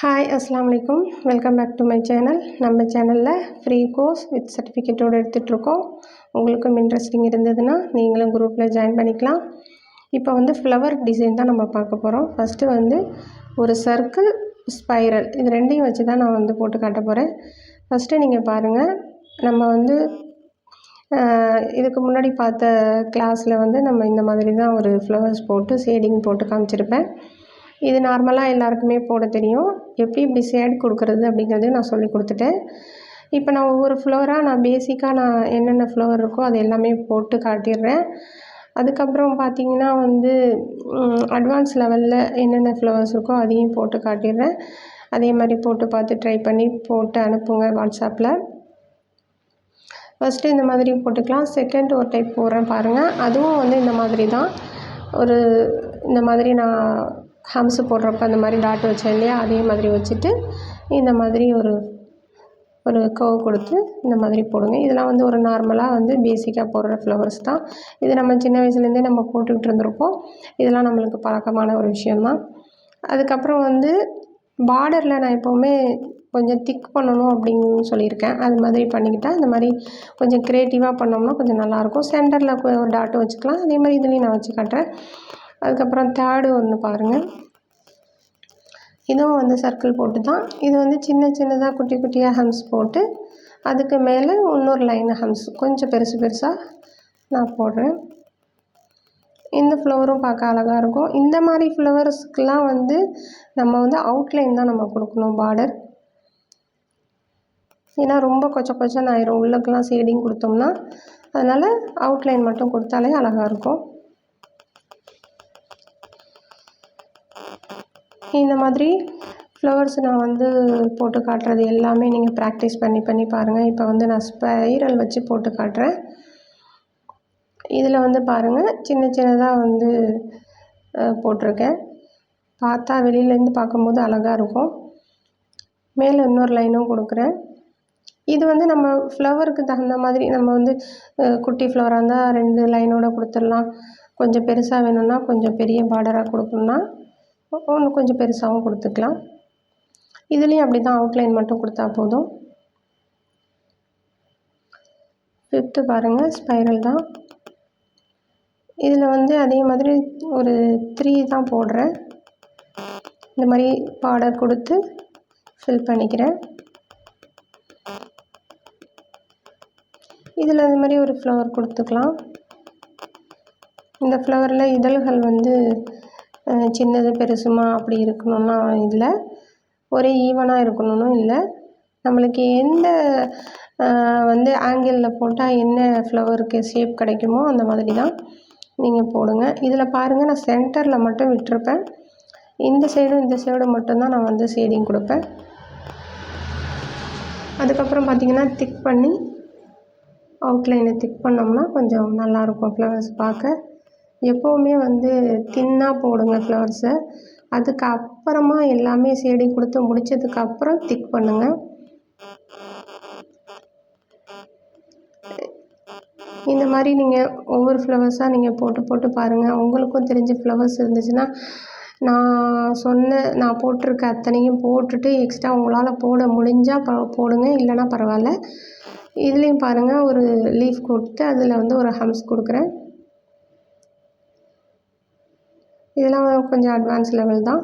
Hi அஸ்லாம் வலைக்கும் welcome back to my channel நம்ம சேனலில் ஃப்ரீ கோர்ஸ் வித் சர்டிஃபிகேட்டோடு எடுத்துகிட்ருக்கோம் உங்களுக்கும் இன்ட்ரெஸ்டிங் இருந்ததுன்னா நீங்களும் குரூப்பில் ஜாயின் பண்ணிக்கலாம். இப்போ வந்து ஃப்ளவர் டிசைன் தான் நம்ம பார்க்க போகிறோம் ஃபஸ்ட்டு வந்து ஒரு சர்க்கிள் ஸ்பைரல் இது ரெண்டையும் வச்சு தான் நான் வந்து போட்டு காட்ட போகிறேன் ஃபஸ்ட்டு நீங்கள் பாருங்கள் நம்ம வந்து இதுக்கு முன்னாடி பார்த்த கிளாஸில் வந்து நம்ம இந்த மாதிரி தான் ஒரு ஃப்ளவர்ஸ் போட்டு ஷேடிங் போட்டு காமிச்சிருப்பேன். இது நார்மலாக எல்லாருக்குமே போட தெரியும். எப்படி இப்படி ஷேட் கொடுக்குறது அப்படிங்கிறதையும் நான் சொல்லி கொடுத்துட்டேன். இப்போ நான் ஒவ்வொரு ஃப்ளவராக நான் பேசிக்காக நான் என்னென்ன ஃப்ளவர் இருக்கோ அது எல்லாமே போட்டு காட்டிடுறேன். அதுக்கப்புறம் பார்த்திங்கன்னா வந்து அட்வான்ஸ் லெவலில் என்னென்ன ஃப்ளவர்ஸ் இருக்கோ அதையும் போட்டு காட்டிடுறேன். அதே மாதிரி போட்டு பார்த்து ட்ரை பண்ணி போட்டு அனுப்புங்க வாட்ஸ்அப்பில் ஃபஸ்ட்டு இந்த மாதிரி போட்டுக்கலாம். செகண்ட் ஒரு டைப் போடுறேன் பாருங்கள் அதுவும் வந்து இந்த மாதிரி தான் ஒரு இந்த மாதிரி நான் ஹம்ஸு போடுறப்ப அந்த மாதிரி டாட் வச்சேன் இல்லையா? அதே மாதிரி வச்சுட்டு இந்த மாதிரி ஒரு ஒரு கவ் கொடுத்து இந்த மாதிரி போடுங்க. இதெல்லாம் வந்து ஒரு நார்மலாக வந்து பேசிக்காக போடுற ஃப்ளவர்ஸ் தான். இது நம்ம சின்ன வயசுலேருந்தே நம்ம போட்டுக்கிட்டு இருந்திருப்போம். இதெல்லாம் நம்மளுக்கு பழக்கமான ஒரு விஷயந்தான் அதுக்கப்புறம் வந்து பார்டரில் நான் எப்போவுமே கொஞ்சம் திக் பண்ணணும் அப்படின்னு சொல்லியிருக்கேன். அது மாதிரி பண்ணிக்கிட்டால் இந்த மாதிரி கொஞ்சம் க்ரியேட்டிவாக பண்ணோம்னா கொஞ்சம் நல்லாயிருக்கும் சென்டரில் ஒரு டாட்டும் வச்சுக்கலாம். அதே மாதிரி இதுலேயும் நான் வச்சு காட்டுறேன். அதுக்கப்புறம் தேர்டு ஒன்று பாருங்கள் இதுவும் வந்து சர்க்கிள் போட்டு தான் இது வந்து சின்ன சின்னதாக குட்டி குட்டியாக ஹம்ஸ் போட்டு அதுக்கு மேலே இன்னொரு லைன் ஹம்ஸ் கொஞ்சம் பெருசு பெருசாக நான் போடுறேன். இந்த ஃப்ளவரும் பார்க்க அழகாக இருக்கும். இந்த மாதிரி ஃப்ளவர்ஸ்க்கெலாம் வந்து நம்ம வந்து அவுட்லைன் தான் நம்ம கொடுக்கணும் பார்டர் ஏன்னா ரொம்ப கொச்ச கொச்சன்னு ஆயிரும். உள்ளக்கெலாம் ஷேடிங் கொடுத்தோம்னா அதனால் அவுட்லைன் மட்டும் கொடுத்தாலே அழகாக இருக்கும். இந்த மாதிரி ஃப்ளவர்ஸ் நான் வந்து போட்டு காட்டுறது எல்லாமே நீங்கள் ப்ராக்டிஸ் பண்ணி பண்ணி பாருங்கள் இப்போ வந்து நான் ஸ்பைரல் வச்சு போட்டு காட்டுறேன். இதில் வந்து பாருங்கள் சின்ன சின்னதாக வந்து போட்டிருக்கேன். பார்த்தா வெளியிலேருந்து பார்க்கும்போது அழகாக இருக்கும். மேலே இன்னொரு லைனும் கொடுக்குறேன். இது வந்து நம்ம ஃப்ளவருக்கு தகுந்த மாதிரி நம்ம வந்து குட்டி ஃப்ளவராக இருந்தால் ரெண்டு லைனோட கொடுத்துடலாம். கொஞ்சம் பெருசாக வேணும்னா கொஞ்சம் பெரிய பார்டராக கொடுக்கணுன்னா ஒன்று கொஞ்சம் பெருசாகவும் கொடுத்துக்கலாம். இதுலேயும் அப்படி தான் அவுட்லைன் மட்டும் கொடுத்தா போதும். ஃபிஃப்த்து பாருங்கள் ஸ்பைரல் தான். இதில் வந்து அதே மாதிரி ஒரு த்ரீ தான் போடுறேன். இந்த மாதிரி பார்டர் கொடுத்து ஃபில் பண்ணிக்கிறேன். இதில் அது மாதிரி ஒரு ஃப்ளவர் கொடுத்துக்கலாம். இந்த ஃப்ளவரில் இதழ்கள் வந்து சின்னது பெருசுமா அப்படி இருக்கணும்னா இல்லை. ஒரே ஈவனாக இருக்கணும்னு இல்லை. நம்மளுக்கு எந்த வந்து ஆங்கிளில் போட்டால் என்ன ஃப்ளவருக்கு ஷேப் கிடைக்குமோ அந்த மாதிரி தான் நீங்கள் போடுங்க. இதில் பாருங்கள் நான் சென்டரில் மட்டும் விட்டுருப்பேன். இந்த சைடும் இந்த சைடும் மட்டும்தான் நான் வந்து ஷேடிங் கொடுப்பேன். அதுக்கப்புறம் பார்த்திங்கன்னா திக் பண்ணி அவுட்லைனை திக் பண்ணோம்னா கொஞ்சம் நல்லாயிருக்கும் ஃப்ளவர்ஸ் பார்க்க. எப்போவுமே வந்து தின்னாக போடுங்க ஃப்ளவர்ஸை. அதுக்கு அப்புறமா எல்லாமே செடி கொடுத்து முடித்ததுக்கப்புறம் திக் பண்ணுங்கள் இந்த மாதிரி நீங்கள் ஒவ்வொரு ஃப்ளவர்ஸாக நீங்கள் போட்டு போட்டு பாருங்கள் உங்களுக்கும் தெரிஞ்ச ஃப்ளவர்ஸ் இருந்துச்சுன்னா நான் சொன்ன நான் போட்டிருக்க அத்தனையும் போட்டுட்டு எக்ஸ்ட்ரா உங்களால் போட முடிஞ்சால் ப போடுங்க. இல்லைனா பரவாயில்ல. இதுலேயும் பாருங்கள் ஒரு லீஃப் கொடுத்து அதில் வந்து ஒரு ஹம்ஸ் கொடுக்குறேன். இதெல்லாம் கொஞ்சம் அட்வான்ஸ் லெவல் தான்.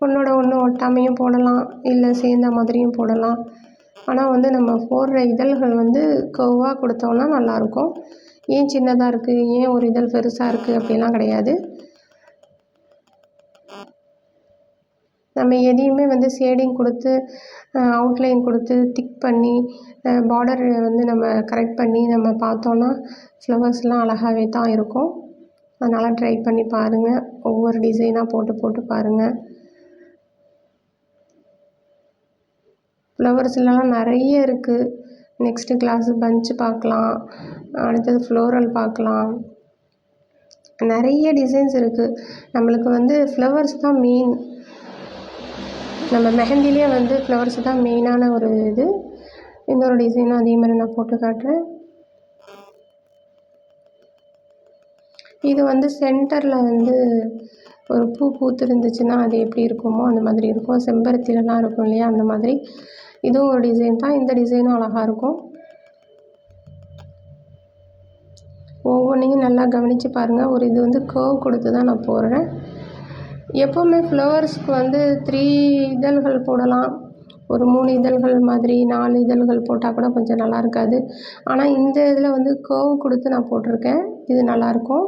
ஒன்றோட ஒன்று ஒட்டாமையும் போடலாம். இல்லை சேர்ந்த மாதிரியும் போடலாம். ஆனால் வந்து நம்ம போடுற இதழ்கள் வந்து கவ்வாக கொடுத்தோம்னா நல்லாயிருக்கும் ஏன் சின்னதாக இருக்குது ஏன் ஒரு இதழ் பெருசாக இருக்குது அப்படிலாம் கிடையாது. நம்ம எதையுமே வந்து ஷேடிங் கொடுத்து அவுட்லைன் கொடுத்து திக் பண்ணி பார்டர் வந்து நம்ம கரெக்ட் பண்ணி நம்ம பார்த்தோன்னா ஃப்ளவர்ஸ்லாம் அழகாகவே தான் இருக்கும். அதனால் ட்ரை பண்ணி பாருங்கள் ஒவ்வொரு டிசைனாக போட்டு போட்டு பாருங்கள் ஃப்ளவர்ஸ்லாம் நிறைய இருக்குது நெக்ஸ்ட்டு கிளாஸு பஞ்சு பார்க்கலாம் அடுத்தது ஃப்ளோரல் பார்க்கலாம் நிறைய டிசைன்ஸ் இருக்குது நம்மளுக்கு வந்து ஃப்ளவர்ஸ் தான் மெயின் நம்ம மெஹந்திலே வந்து ஃப்ளவர்ஸ் தான் மெயினான ஒரு இது. இன்னொரு டிசைனும் அதே மாதிரி நான் போட்டு காட்டுறேன். இது வந்து சென்டரில் வந்து ஒரு பூ பூத்திருந்துச்சுன்னா அது எப்படி இருக்குமோ அந்த மாதிரி இருக்கும். செம்பருத்திலலாம் இருக்கும் இல்லையா? அந்த மாதிரி. இதுவும் ஒரு டிசைன் தான். இந்த டிசைனும் அழகாக இருக்கும். ஒவ்வொன்றையும் நல்லா கவனித்து பாருங்கள் ஒரு இது வந்து கர்வ் கொடுத்து தான் நான் போடுறேன். எப்போவுமே ஃப்ளவர்ஸ்க்கு வந்து த்ரீ இதழ்கள் போடலாம். ஒரு மூணு இதழ்கள் மாதிரி நாலு இதழ்கள் போட்டால் கூட கொஞ்சம் நல்லா இருக்காது. ஆனால் இந்த இதில் வந்து கர்வ் கொடுத்து நான் போட்டிருக்கேன். இது நல்லாயிருக்கும்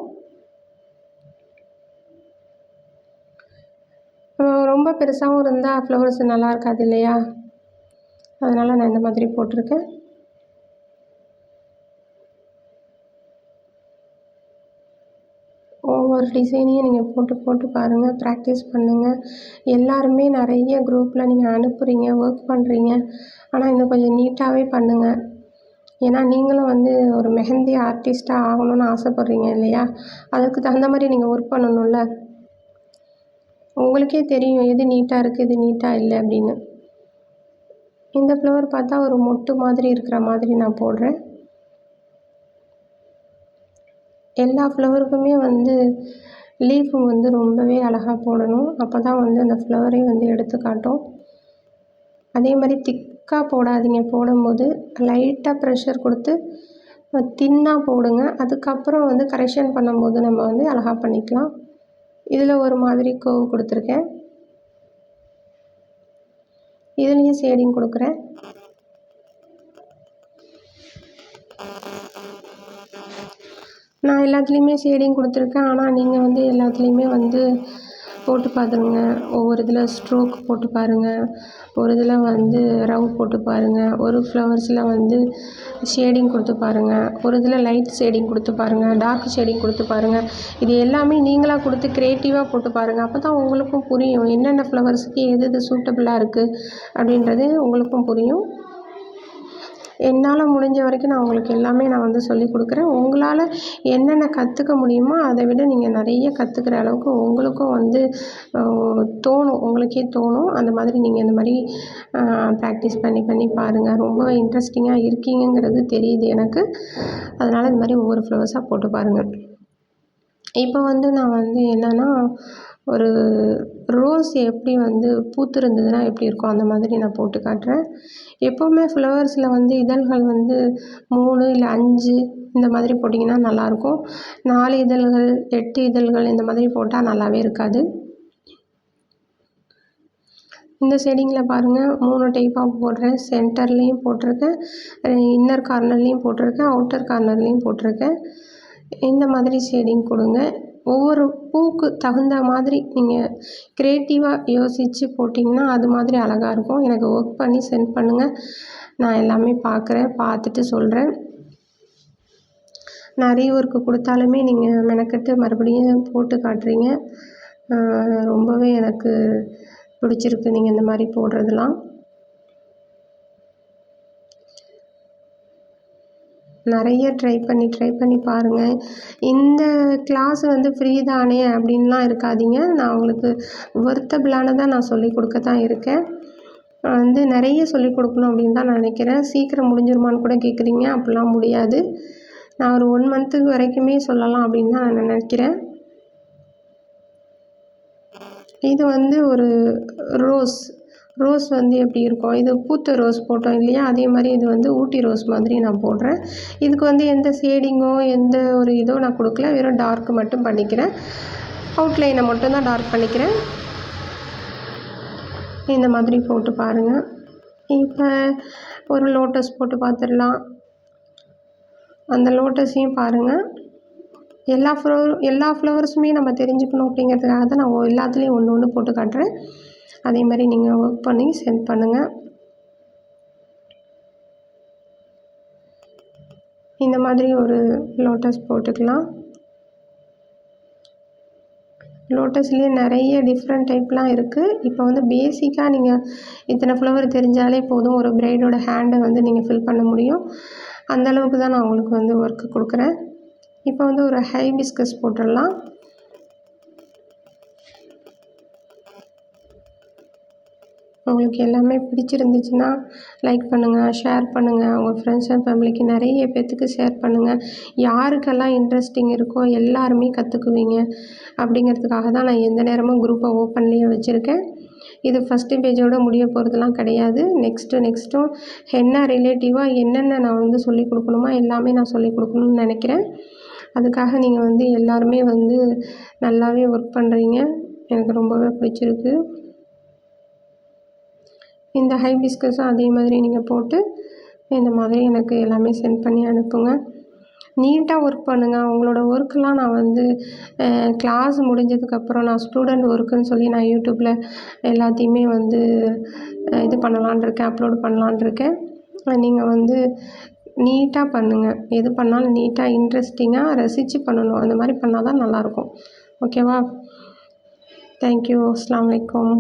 ரொம்ப பெருசாகவும் இருந்தால் ஃப்ளவர்ஸ் நல்லா இருக்காது இல்லையா? அதனால் நான் இந்த மாதிரி போட்டிருக்கேன். ஒவ்வொரு டிசைனையும் நீங்கள் போட்டு போட்டு பாருங்கள் ப்ராக்டிஸ் பண்ணுங்கள் எல்லாருமே நிறைய குரூப்பில் நீங்கள் அனுப்புகிறீங்க ஒர்க் பண்ணுறீங்க ஆனால் இன்னும் கொஞ்சம் நீட்டாகவே பண்ணுங்கள் ஏன்னா நீங்களும் வந்து ஒரு மெஹந்தி ஆர்டிஸ்ட்டாக ஆகணும்னு ஆசைப்பட்றீங்க இல்லையா? அதுக்கு தகுந்த மாதிரி நீங்கள் ஒர்க் பண்ணணும்ல. உங்களுக்கே தெரியும் எது நீட்டாக இருக்குது எது நீட்டாக இல்லை அப்படின்னு. இந்த ஃப்ளவர் பார்த்தா ஒரு மொட்டு மாதிரி இருக்கிற மாதிரி நான் போடுறேன். எல்லா ஃப்ளவருக்குமே வந்து லீஃபு வந்து ரொம்பவே அழகாக போடணும். அப்போ தான் வந்து அந்த ஃப்ளவரே வந்து எடுத்து காட்டும் அதே மாதிரி திக்காக போடாதீங்க. போடும்போது லைட்டாக ப்ரெஷர் கொடுத்து தின்னாக போடுங்க. அதுக்கப்புறம் வந்து கரெக்ஷன் பண்ணும்போது நம்ம வந்து அழகாக பண்ணிக்கலாம். இதில் ஒரு மாதிரி கோவு கொடுத்துருக்கேன். இதுலேயும் ஷேடிங் கொடுக்குறேன். நான் எல்லாத்துலேயுமே ஷேடிங் கொடுத்துருக்கேன். ஆனால் நீங்கள் வந்து எல்லாத்துலேயுமே வந்து போட்டு பார்த்துருங்க ஒவ்வொரு இதில் ஸ்ட்ரோக் போட்டு பாருங்கள் ஒரு இதில் வந்து ரவ் போட்டு பாருங்கள் ஒரு ஃப்ளவர்ஸில் வந்து ஷேடிங் கொடுத்து பாருங்கள் ஒரு இதில் லைட் ஷேடிங் கொடுத்து பாருங்கள் டார்க் ஷேடிங் கொடுத்து பாருங்கள் இது எல்லாமே நீங்களாக கொடுத்து க்ரியேட்டிவாக போட்டு பாருங்கள் அப்போ தான் உங்களுக்கும் புரியும். என்னென்ன ஃப்ளவர்ஸுக்கு எது எது சூட்டபுளாக இருக்குது அப்படின்றது உங்களுக்கும் புரியும். என்னால் முடிஞ்ச வரைக்கும் நான் உங்களுக்கு எல்லாமே நான் வந்து சொல்லிக் கொடுக்குறேன். உங்களால் என்னென்ன கற்றுக்க முடியுமோ அதை விட நீங்கள் நிறைய கற்றுக்குற அளவுக்கு உங்களுக்கும் வந்து தோணும். உங்களுக்கே தோணும். அந்த மாதிரி நீங்கள் இந்த மாதிரி ப்ராக்டிஸ் பண்ணி பண்ணி பாருங்கள் ரொம்ப இன்ட்ரெஸ்டிங்காக இருக்கீங்கங்கிறது தெரியுது எனக்கு. அதனால் இந்த மாதிரி ஒவ்வொரு ஃப்ளவர்ஸாக போட்டு பாருங்கள் இப்போ வந்து நான் வந்து என்னென்னா ஒரு ரோஸ் எப்படி வந்து பூத்திருந்ததுன்னா எப்படி இருக்கும் அந்த மாதிரி நான் போட்டு காட்டுறேன். எப்போவுமே ஃப்ளவர்ஸில் வந்து இதழ்கள் வந்து மூணு இல்லை அஞ்சு இந்த மாதிரி போட்டிங்கன்னா நல்லாயிருக்கும். நாலு இதழ்கள் எட்டு இதழ்கள் இந்த மாதிரி போட்டால் நல்லாவே இருக்காது. இந்த செடிங்களை பாருங்கள் மூணு டைப்பாக போடுறேன். சென்டர்லேயும் போட்டிருக்கேன். இன்னர் கார்னர்லேயும் போட்டிருக்கேன் அவுட்டர் கார்னர்லேயும் போட்டிருக்கேன். இந்த மாதிரி ஷேடிங் கொடுங்க. ஒவ்வொரு பூவுக்கு தகுந்த மாதிரி நீங்கள் க்ரியேட்டிவாக யோசித்து போட்டிங்கன்னா அது மாதிரி அழகாக இருக்கும். எனக்கு ஒர்க் பண்ணி சென்ட் பண்ணுங்கள் நான் எல்லாமே பார்க்குறேன் பார்த்துட்டு சொல்கிறேன் நிறைய ஒர்க்கு கொடுத்தாலுமே நீங்கள் மெனக்கெட்டு மறுபடியும் போட்டு காட்டுறீங்க. ரொம்பவே எனக்கு பிடிச்சிருக்கு நீங்கள் இந்த மாதிரி போடுறதுலாம் நிறைய ட்ரை பண்ணி ட்ரை பண்ணி பாருங்கள் இந்த கிளாஸ் வந்து ஃப்ரீ தானே அப்படின்லாம் இருக்காதீங்க. நான் உங்களுக்கு ஒர்த்தபிளானதாக நான் சொல்லிக் கொடுக்க தான் இருக்கேன் வந்து நிறைய சொல்லிக் கொடுக்கணும் அப்படின்னு தான் நான் நினைக்கிறேன். சீக்கிரம் முடிஞ்சிருமான்னு கூட கேட்குறீங்க அப்படிலாம் முடியாது. நான் ஒரு ஒன் மந்த்துக்கு வரைக்குமே சொல்லலாம் அப்படின்னு தான் நான் நினைக்கிறேன். இது வந்து ஒரு ரோஸ் ரோஸ் வந்து எப்படி இருக்கும்? இது பூத்த ரோஸ் போட்டோம் இல்லையா? அதே மாதிரி இது வந்து ஊட்டி ரோஸ் மாதிரி நான் போடுறேன். இதுக்கு வந்து எந்த ஷேடிங்கோ எந்த ஒரு இதோ நான் கொடுக்கல. வெறும் டார்க் மட்டும் பண்ணிக்கிறேன். அவுட்லைனை மட்டும்தான் டார்க் பண்ணிக்கிறேன். இந்த மாதிரி போட்டு பாருங்கள் இப்போ ஒரு லோட்டஸ் போட்டு பார்த்துடலாம் அந்த லோட்டஸையும் பாருங்கள் எல்லா ஃப்ளவர் எல்லா ஃப்ளவர்ஸுமே நம்ம தெரிஞ்சுக்கணும் அப்படிங்கிறதுக்காக தான் நான் எல்லாத்துலேயும் ஒன்று ஒன்று போட்டு காட்டுறேன். அதே மாதிரி நீங்கள் ஒர்க் பண்ணி சென்ட் பண்ணுங்கள் இந்த மாதிரி ஒரு லோட்டஸ் போட்டுக்கலாம். லோட்டஸ்லேயே நிறைய டிஃப்ரெண்ட் டைப்லாம் இருக்குது இப்போ வந்து பேசிக்காக நீங்கள் இத்தனை ஃப்ளவர் தெரிஞ்சாலே போதும். ஒரு ப்ரைடோட ஹேண்டை வந்து நீங்கள் ஃபில் பண்ண முடியும். அந்தளவுக்கு தான் நான் உங்களுக்கு வந்து ஒர்க்கு கொடுக்குறேன். இப்போ வந்து ஒரு ஹை பிஸ்கஸ் போட்டுடலாம். உங்களுக்கு எல்லாமே பிடிச்சிருந்துச்சுன்னா லைக் பண்ணுங்கள் ஷேர் பண்ணுங்கள் உங்கள் ஃப்ரெண்ட்ஸ் அண்ட் ஃபேமிலிக்கு நிறைய பேர்த்துக்கு ஷேர் பண்ணுங்கள் யாருக்கெல்லாம் இன்ட்ரெஸ்டிங் இருக்கோ எல்லாருமே கற்றுக்குவீங்க அப்படிங்கிறதுக்காக தான் நான் எந்த நேரமும் குரூப்பை ஓப்பன்லேயே வச்சுருக்கேன். இது ஃபஸ்ட்டு பேஜோடு முடிய போகிறதுலாம் கிடையாது. நெக்ஸ்ட்டு நெக்ஸ்ட்டும் என்ன ரிலேட்டிவாக என்னென்ன நான் வந்து சொல்லிக் கொடுக்கணுமோ எல்லாமே நான் சொல்லிக் கொடுக்கணும்னு நினைக்கிறேன். அதுக்காக நீங்கள் வந்து எல்லாருமே வந்து நல்லாவே ஒர்க் பண்ணுறீங்க எனக்கு ரொம்பவே பிடிச்சிருக்கு. இந்த ஹைபிஸ்கஸும் அதே மாதிரி நீங்கள் போட்டு இந்த மாதிரி எனக்கு எல்லாமே சென்ட் பண்ணி அனுப்புங்க. நீட்டாக ஒர்க் பண்ணுங்கள் உங்களோட ஒர்க்கெலாம் நான் வந்து கிளாஸ் முடிஞ்சதுக்கப்புறம் நான் ஸ்டூடெண்ட் ஒர்க்குன்னு சொல்லி நான் யூடியூப்பில் எல்லாத்தையுமே வந்து இது பண்ணலான் இருக்கேன் அப்லோட் பண்ணலான் இருக்கேன். நீங்கள் வந்து நீட்டாக பண்ணுங்கள் எது பண்ணாலும் நீட்டாக இன்ட்ரெஸ்டிங்காக ரசித்து பண்ணணும். அந்த மாதிரி பண்ணால் தான் நல்லாயிருக்கும் ஓகேவா தேங்க்யூ அஸ்லாம் வலைக்கம்